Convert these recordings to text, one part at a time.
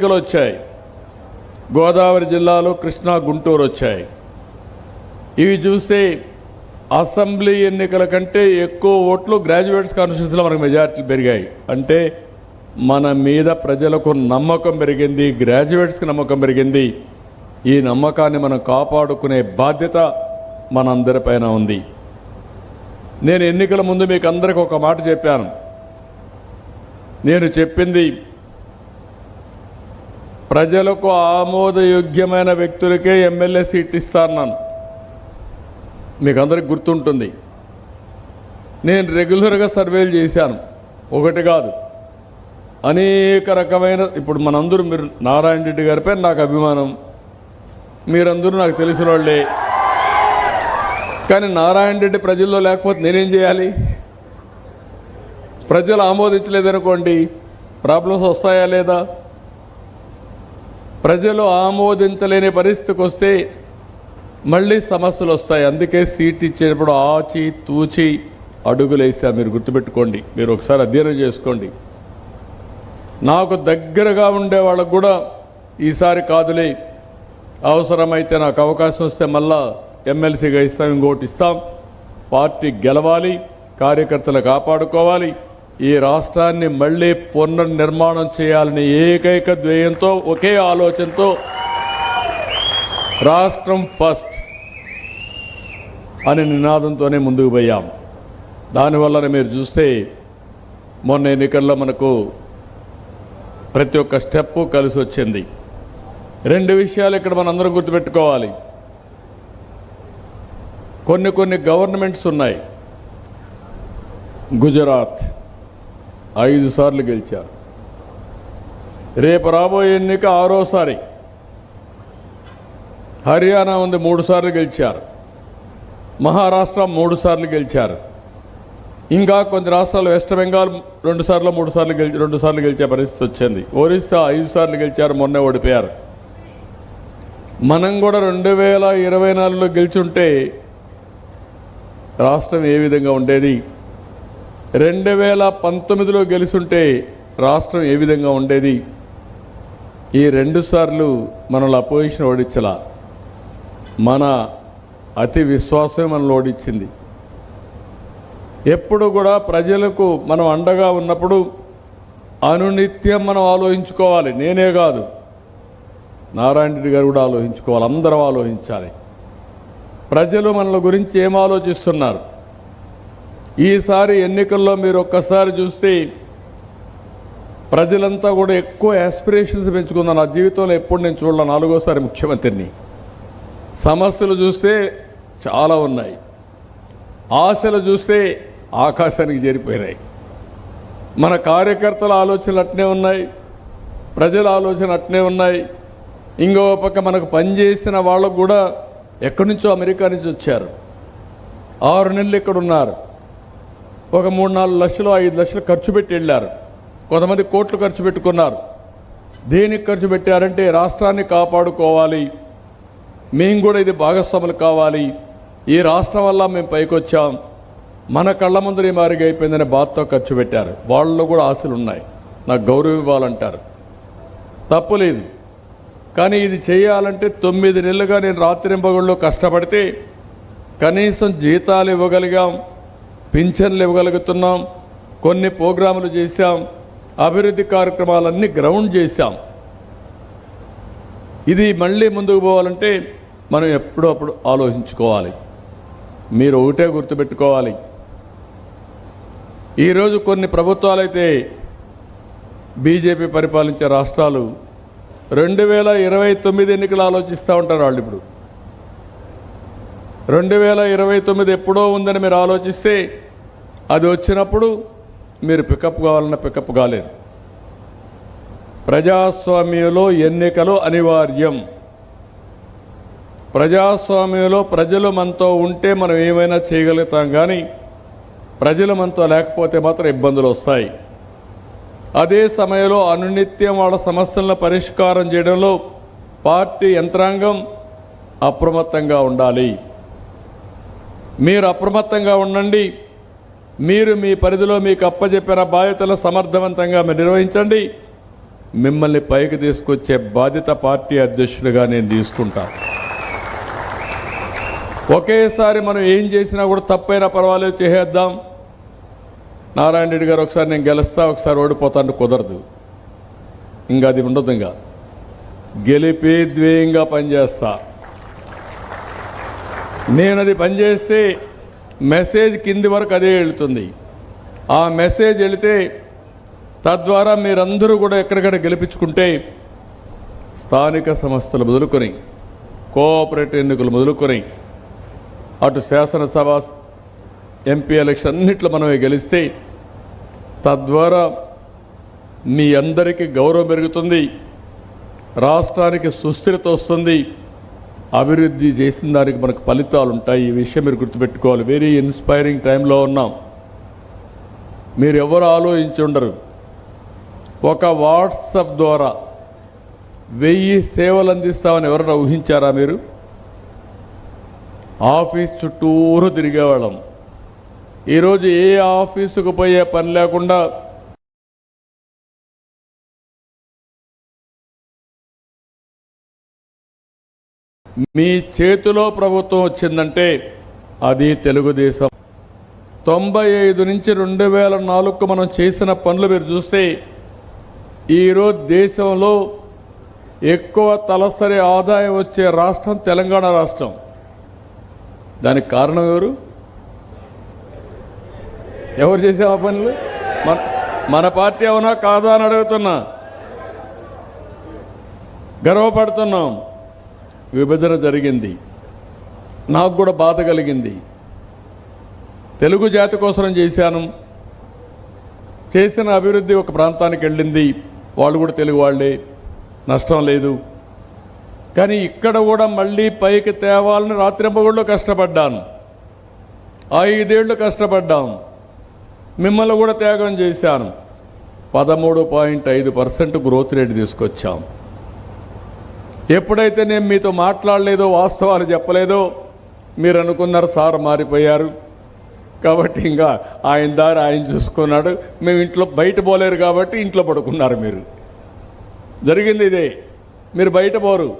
ఎన్నికలు వచ్చాయి. గోదావరి జిల్లాలో కృష్ణా గుంటూరు వచ్చాయి. ఇవి చూస్తే అసెంబ్లీ ఎన్నికల కంటే ఎక్కువ ఓట్లు గ్రాడ్యుయేట్స్ కాన్స్టిట్యూన్సీలో మనకు మెజార్టీలు పెరిగాయి. అంటే మన మీద ప్రజలకు నమ్మకం పెరిగింది గ్రాడ్యుయేట్స్కి నమ్మకం పెరిగింది. ఈ నమ్మకాన్ని మనం కాపాడుకునే బాధ్యత మనందరిపైన ఉంది. నేను ఎన్నికల ముందు మీకు అందరికి ఒక మాట చెప్పాను. నేను చెప్పింది ప్రజలకు ఆమోదయోగ్యమైన వ్యక్తులకే ఎమ్మెల్యే సీట్ ఇస్తాను మీకు అందరికి గుర్తుంటుంది. నేను రెగ్యులర్గా సర్వేలు చేశాను. ఒకటి కాదు. అనేక రకమైన ఇప్పుడు మనందరూ మీరు నారాయణ రెడ్డి గారిపై నాకు అభిమానం. మీరందరూ నాకు తెలిసిన వాళ్ళే కానీ నారాయణ రెడ్డి ప్రజల్లో లేకపోతే నేనేం చేయాలి? ప్రజలు ఆమోదించలేదనుకోండి. ప్రాబ్లమ్స్ వస్తాయా లేదా? ప్రజలు ఆమోదించలేని పరిస్థితికి వస్తే మళ్ళీ సమస్యలు వస్తాయి. అందుకే సీట్ ఇచ్చేటప్పుడు ఆచి తూచి అడుగులేసా. మీరు గుర్తుపెట్టుకోండి. మీరు ఒకసారి అధ్యయనం చేసుకోండి. నాకు దగ్గరగా ఉండే వాళ్ళకు కూడా ఈసారి కాదులే. అవసరమైతే నాకు అవకాశం వస్తే మళ్ళా ఎమ్మెల్సీగా ఇస్తాం ఇంకోటి ఇస్తాం. పార్టీ గెలవాలి కార్యకర్తలు కాపాడుకోవాలి. ఈ రాష్ట్రాన్ని మళ్ళీ పునర్నిర్మాణం చేయాలని ఏకైక ధ్యేయంతో ఒకే ఆలోచనతో రాష్ట్రం ఫస్ట్ అనే నినాదంతోనే ముందుకు పోయాం. దానివల్ల మీరు చూస్తే మొన్న ఎన్నికల్లో మనకు ప్రతి ఒక్క స్టెప్ కలిసి వచ్చింది. రెండు విషయాలు ఇక్కడ మనందరం గుర్తుపెట్టుకోవాలి. కొన్ని కొన్ని గవర్నమెంట్స్ ఉన్నాయి. గుజరాత్ ఐదు సార్లు గెలిచారు. రేపు రాబోయే ఎన్నిక ఆరోసారి. హర్యానా ఉంది మూడు సార్లు గెలిచారు. మహారాష్ట్ర మూడు సార్లు గెలిచారు. ఇంకా కొన్ని రాష్ట్రాలు వెస్ట్ బెంగాల్ రెండు సార్లు మూడు సార్లు గెలిచి రెండు సార్లు గెలిచే పరిస్థితి వచ్చింది. ఒరిస్సా ఐదు సార్లు గెలిచారు మొన్నే ఓడిపోయారు. మనం కూడా రెండు వేల ఇరవై నాలుగులో గెలిచుంటే రాష్ట్రం ఏ విధంగా ఉండేది? రెండు వేల పంతొమ్మిదిలో గెలుచుంటే రాష్ట్రం ఏ విధంగా ఉండేది? ఈ రెండు సార్లు మనల్ని అపోజిషన్ ఓడించలా. మన అతి విశ్వాసమే మనల్ని ఓడించింది. ఎప్పుడు కూడా ప్రజలకు మనం అండగా ఉన్నప్పుడు అనునిత్యం మనం ఆలోచించుకోవాలి. నేనే కాదు. నారాయణ రెడ్డి గారు కూడా ఆలోచించుకోవాలి. అందరం ఆలోచించాలి. ప్రజలు మనల గురించి ఏం ఆలోచిస్తున్నారు? ఈసారి ఎన్నికల్లో మీరు ఒక్కసారి చూస్తే ప్రజలంతా కూడా ఎక్కువ ఆస్పిరేషన్స్ పెంచుకుందాం. నా జీవితంలో ఎప్పుడు నేను చూడాల నాలుగోసారి ముఖ్యమంత్రిని. సమస్యలు చూస్తే చాలా ఉన్నాయి. ఆశలు చూస్తే ఆకాశానికి చేరిపోయినాయి. మన కార్యకర్తల ఆలోచనలు అట్నే ఉన్నాయి. ప్రజల ఆలోచన అట్నే ఉన్నాయి. ఇంకో పక్క మనకు పనిచేసిన వాళ్ళకు కూడా ఎక్కడి నుంచో అమెరికా నుంచి వచ్చారు. ఆరు నెలలు ఇక్కడ ఉన్నారు. ఒక మూడు నాలుగు లక్షలు ఐదు లక్షలు ఖర్చు పెట్టి వెళ్ళారు. కొంతమంది కోట్లు ఖర్చు పెట్టుకున్నారు. దేనికి ఖర్చు పెట్టారంటే రాష్ట్రాన్ని కాపాడుకోవాలి. మేము కూడా ఇది భాగస్వాములు కావాలి. ఈ రాష్ట్రం వల్ల మేము పైకొచ్చాం. మన కళ్ళ ముందు ఈ మారిగా అయిపోయిందనే బాధతో ఖర్చు పెట్టారు. వాళ్ళలో కూడా ఆశలు ఉన్నాయి. నాకు గౌరవం ఇవ్వాలంటారు. తప్పులేదు కానీ ఇది చేయాలంటే తొమ్మిది నెలలుగా నేను రాత్రింబగుళ్ళు కష్టపడితే కనీసం జీతాలు ఇవ్వగలిగాం. పింఛన్లు ఇవ్వగలుగుతున్నాం కొన్ని ప్రోగ్రాములు చేశాం అభివృద్ధి కార్యక్రమాలన్నీ గ్రౌండ్ చేశాం. ఇది మళ్ళీ ముందుకు పోవాలంటే మనం ఎప్పుడూ అప్పుడు ఆలోచించుకోవాలి. మీరు ఒకటే గుర్తుపెట్టుకోవాలి. ఈరోజు కొన్ని ప్రభుత్వాలైతే బీజేపీ పరిపాలించే రాష్ట్రాలు రెండు వేల ఇరవై తొమ్మిది ఎన్నికలు ఆలోచిస్తూ ఉంటారు వాళ్ళు ఇప్పుడు. రెండు వేల ఇరవై తొమ్మిది ఎప్పుడో ఉందని మీరు ఆలోచిస్తే అది వచ్చినప్పుడు మీరు పికప్ కావాలన్న పికప్ కాలేదు. ప్రజాస్వామ్యంలో ఎన్నికలు అనివార్యం. ప్రజాస్వామ్యంలో ప్రజలు మనతో ఉంటే మనం ఏమైనా చేయగలుగుతాం కానీ ప్రజలు మనతో లేకపోతే మాత్రం ఇబ్బందులు వస్తాయి. అదే సమయంలో అనునిత్యం వాళ్ళ సమస్యలను పరిష్కారం చేయడంలో పార్టీ యంత్రాంగం అప్రమత్తంగా ఉండాలి. మీరు అప్రమత్తంగా ఉండండి. మీరు మీ పరిధిలో మీకు అప్పచెప్పిన బాధ్యతలు సమర్థవంతంగా నిర్వహించండి. మిమ్మల్ని పైకి తీసుకొచ్చే బాధ్యత పార్టీ అధ్యక్షుడిగా నేను తీసుకుంటాను. ఒకేసారి మనం ఏం చేసినా కూడా తప్పైనా పర్వాలేదు చేసేద్దాం. నారాయణ రెడ్డి గారు ఒకసారి నేను గెలుస్తా ఒకసారి ఓడిపోతాను కుదరదు. ఇంకా అది ఉండదు ఇంకా. గెలిపి ద్వేయంగా పనిచేస్తా. నేను అది పనిచేస్తే మెసేజ్ కింది వరకు అదే వెళుతుంది. ఆ మెసేజ్ వెళితే తద్వారా మీరందరూ కూడా ఎక్కడికక్కడ గెలిపించుకుంటే స్థానిక సంస్థలు మొదలుకొని కోఆపరేటివ్ ఎన్నికలు మొదలుకొని అటు శాసనసభ ఎంపీ ఎలక్షన్ అన్నిట్లో మనమే గెలిస్తే తద్వారా మీ అందరికీ గౌరవం పెరుగుతుంది రాష్ట్రానికి సుస్థిరత వస్తుంది అభివృద్ధి చేసిన దానికి మనకు ఫలితాలు ఉంటాయి. ఈ విషయం మీరు గుర్తుపెట్టుకోవాలి. వెరీ ఇన్స్పైరింగ్ టైంలో ఉన్నాం. మీరు ఎవరు ఆలోచించి ఉండరు. ఒక వాట్సప్ ద్వారా వెయ్యి సేవలు అందిస్తామని ఎవరైనా ఊహించారా మీరు? ఆఫీస్ చుట్టూరు తిరిగేవాళ్ళం. ఈరోజు ఏ ఆఫీసుకు పోయే పని లేకుండా మీ చేతిలో ప్రభుత్వం వచ్చిందంటే అది తెలుగుదేశం. తొంభై ఐదు నుంచి రెండు వేల నాలుగుకు మనం చేసిన పనులు మీరు చూస్తే ఈరోజు దేశంలో ఎక్కువ తలసరి ఆదాయం వచ్చే రాష్ట్రం తెలంగాణ రాష్ట్రం. దానికి కారణం ఎవరు? ఎవరు చేసే ఆ పనులు? మన మన పార్టీ అవునా కాదా అని అడుగుతున్నా. గర్వపడుతున్నాం. విభజన జరిగింది. నాకు కూడా బాధ కలిగింది. తెలుగు జాతి కోసం చేశాను. చేసిన అభివృద్ధి ఒక ప్రాంతానికి వెళ్ళింది. వాళ్ళు కూడా తెలుగు వాళ్ళే. నష్టం లేదు. కానీ ఇక్కడ కూడా మళ్ళీ పైకి తేవాలని రాత్రింపగూడలో కష్టపడ్డాను. ఐదేళ్ళు కష్టపడ్డాం మిమ్మల్ని కూడా త్యాగం చేశాను. పదమూడు పాయింట్ ఐదు పర్సెంట్ గ్రోత్ రేట్ తీసుకొచ్చాం ఎప్పుడైతే నేను మీతో మాట్లాడలేదో వాస్తవాలు చెప్పలేదో మీరు అనుకున్నారు సార్ మారిపోయారు. కాబట్టి ఇంకా ఆయన దారి ఆయన చూసుకున్నాడు. మేము ఇంట్లో బయట పోలేరు కాబట్టి ఇంట్లో పడుకున్నారు మీరు. జరిగింది ఇదే. మీరు బయట పోరు.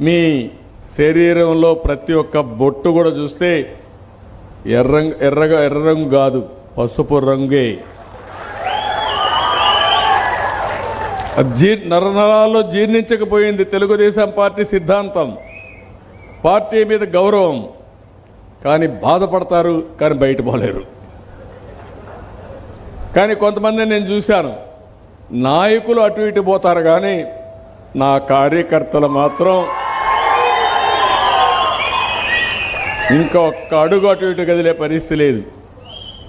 మీ శరీరంలో ప్రతి ఒక్క బొట్టు కూడా చూస్తే ఎర్ర ఎర్రగా ఎర్ర రంగు కాదు పసుపు రంగే అది జీ నరనరాల్లో జీర్ణించకపోయింది తెలుగుదేశం పార్టీ సిద్ధాంతం. పార్టీ మీద గౌరవం. కానీ బాధపడతారు కానీ బయట పోలేరు. కానీ కొంతమంది నేను చూశాను. నాయకులు అటు ఇటు పోతారు కానీ నా కార్యకర్తలు మాత్రం ఇంకా ఒక్క అడుగు అటు ఇటు కదిలే పరిస్థితి లేదు.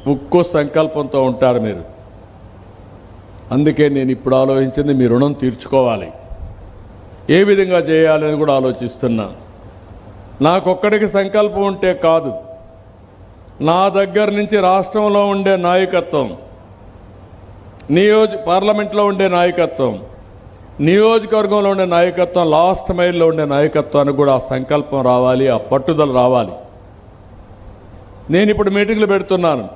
ఉక్కు సంకల్పంతో ఉంటారు మీరు. అందుకే నేను ఇప్పుడు ఆలోచించింది మీ రుణం తీర్చుకోవాలి. ఏ విధంగా చేయాలని కూడా ఆలోచిస్తున్నా. నాకొక్కడికి సంకల్పం ఉంటే కాదు. నా దగ్గర నుంచి రాష్ట్రంలో ఉండే నాయకత్వం నియోజ పార్లమెంట్లో ఉండే నాయకత్వం నియోజకవర్గంలో ఉండే నాయకత్వం లాస్ట్ మైల్లో ఉండే నాయకత్వానికి కూడా ఆ సంకల్పం రావాలి ఆ పట్టుదల రావాలి. నేను ఇప్పుడు మీటింగ్లు పెడుతున్నాను.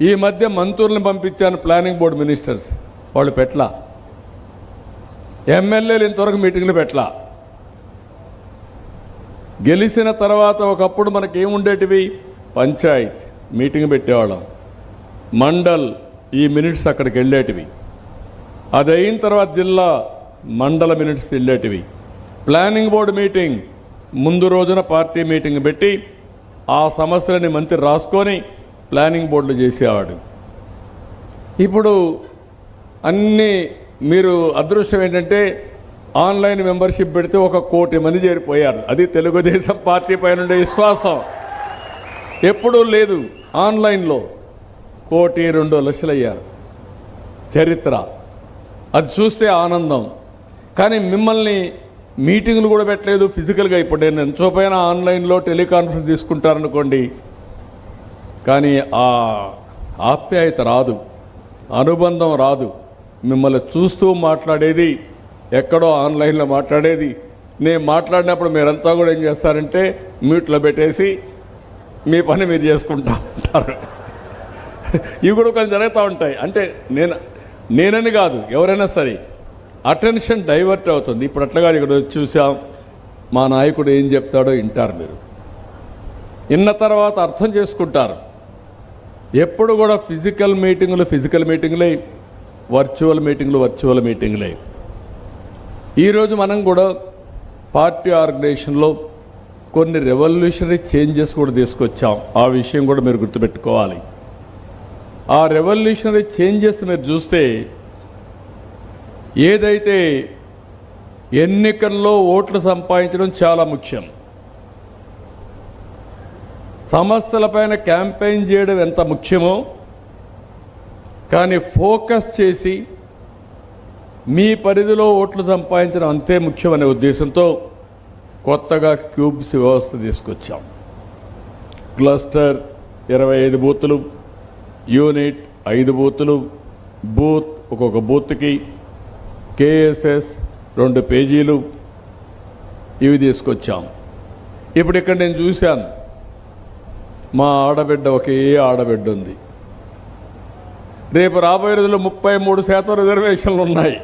ఈ మధ్య మంత్రులను పంపించాను ప్లానింగ్ బోర్డు మినిస్టర్స్. వాళ్ళు పెట్టలా. ఎమ్మెల్యేలు ఇంతవరకు మీటింగ్లు పెట్టలా. గెలిచిన తర్వాత ఒకప్పుడు మనకి ఏముండేటివి పంచాయత్ మీటింగ్ పెట్టేవాళ్ళం. మండల్ ఈ మినిట్స్ అక్కడికి వెళ్ళేటివి. అది అయిన తర్వాత జిల్లా మండల మినిట్స్ వెళ్ళేటివి. ప్లానింగ్ బోర్డు మీటింగ్ ముందు రోజున పార్టీ మీటింగ్ పెట్టి ఆ సమస్యలని మంత్రి రాసుకొని ప్లానింగ్ బోర్డులు చేసేవాడు. ఇప్పుడు అన్ని మీరు అదృష్టం ఏంటంటే ఆన్లైన్ మెంబర్షిప్ పెడితే ఒక కోటి మంది చేరిపోయారు. అది తెలుగుదేశం పార్టీ పైన ఉండే విశ్వాసం. ఎప్పుడూ లేదు ఆన్లైన్లో. కోటి రెండు లక్షలు అయ్యారు చరిత్ర. అది చూస్తే ఆనందం. కానీ మిమ్మల్ని మీటింగ్లు కూడా పెట్టలేదు ఫిజికల్గా ఇప్పుడు. నేను ఎంచోపైన ఆన్లైన్లో టెలికాన్ఫరెన్స్ తీసుకుంటారనుకోండి. కానీ ఆ ఆప్యాయత రాదు. అనుబంధం రాదు. మిమ్మల్ని చూస్తూ మాట్లాడేది ఎక్కడో ఆన్లైన్లో మాట్లాడేది. నేను మాట్లాడినప్పుడు మీరంతా కూడా ఏం చేస్తారంటే మ్యూట్లో పెట్టేసి మీ పని మీరు చేసుకుంటా ఉంటారు. ఇవి కూడా కొంచెం జరుగుతూ ఉంటాయి. అంటే నేను నేనని కాదు ఎవరైనా సరే. అటెన్షన్ డైవర్ట్ అవుతుంది. ఇప్పుడు అట్లా ఇక్కడ చూసాం మా నాయకుడు ఏం చెప్తాడో వింటారు మీరు. విన్న తర్వాత అర్థం చేసుకుంటారు. ఎప్పుడు కూడా ఫిజికల్ మీటింగులు ఫిజికల్ మీటింగులే. వర్చువల్ మీటింగ్లు వర్చువల్ మీటింగ్లే. ఈరోజు మనం కూడా పార్టీ ఆర్గనైజేషన్లో కొన్ని రెవల్యూషనరీ చేంజెస్ కూడా తీసుకొచ్చాం. ఆ విషయం కూడా మీరు గుర్తుపెట్టుకోవాలి. ఆ రెవల్యూషనరీ చేంజెస్ మీరు చూస్తే ఏదైతే ఎన్నికల్లో ఓట్లు సంపాదించడం చాలా ముఖ్యం. సమస్యలపైన క్యాంపెయిన్ చేయడం ఎంత ముఖ్యమో కానీ ఫోకస్ చేసి మీ పరిధిలో ఓట్లు సంపాదించడం అంతే ముఖ్యమనే ఉద్దేశంతో కొత్తగా క్యూబ్స్ వ్యవస్థ తీసుకొచ్చాం. క్లస్టర్ ఇరవై ఐదు బూతులు యూనిట్ ఐదు బూతులు బూత్ ఒక్కొక్క బూత్కి కేఎస్ఎస్ రెండు పేజీలు ఇవి తీసుకొచ్చాం. ఇప్పుడు ఇక్కడ నేను చూశాను మా ఆడబిడ్డ ఒకే ఆడబిడ్డ ఉంది. రేపు రాబోయే రోజుల్లో ముప్పై మూడు శాతం రిజర్వేషన్లు ఉన్నాయి.